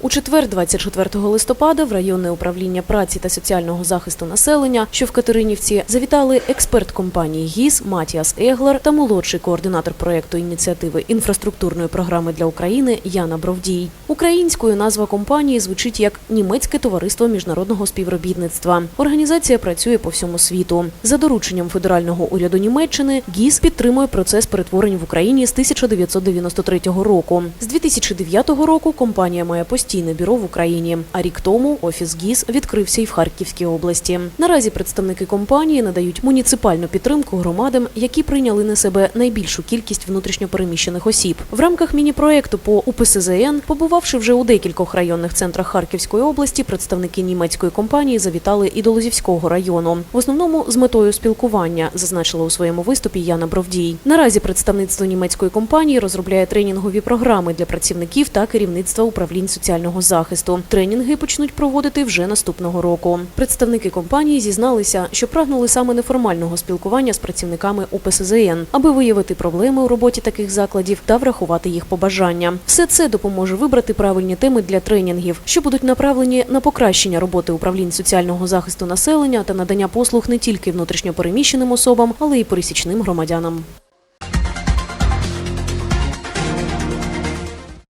У четвер, 24 листопада, в районне управління праці та соціального захисту населення, що в Катеринівці, завітали експерт компанії ГІС Матіас Еглер та молодший координатор проєкту ініціативи інфраструктурної програми для України Яна Бровдій. Українською назва компанії звучить як Німецьке товариство міжнародного співробітництва. Організація працює по всьому світу. За дорученням федерального уряду Німеччини ГІС підтримує процес перетворень в Україні з 1993 року. З 2009 року компанія має постійне бюро в Україні. А рік тому офіс ГІС відкрився і в Харківській області. Наразі представники компанії надають муніципальну підтримку громадам, які прийняли на себе найбільшу кількість внутрішньопереміщених осіб. В рамках міні-проекту по УПСЗН, побувавши вже у декількох районних центрах Харківської області, представники німецької компанії завітали і до Лозівського району. В основному з метою спілкування, зазначила у своєму виступі Яна Бровдій. Наразі представництво німецької компанії розробляє тренінгові програми для працівників та керівництва управлінь соціального захисту. Тренінги почнуть проводити вже наступного року. Представники компанії зізналися, що прагнули саме неформального спілкування з працівниками УПСЗН, аби виявити проблеми у роботі таких закладів та врахувати їх побажання. Все це допоможе вибрати правильні теми для тренінгів, що будуть направлені на покращення роботи управлінь соціального захисту населення та надання послуг не тільки внутрішньопереміщеним особам, але й пересічним громадянам.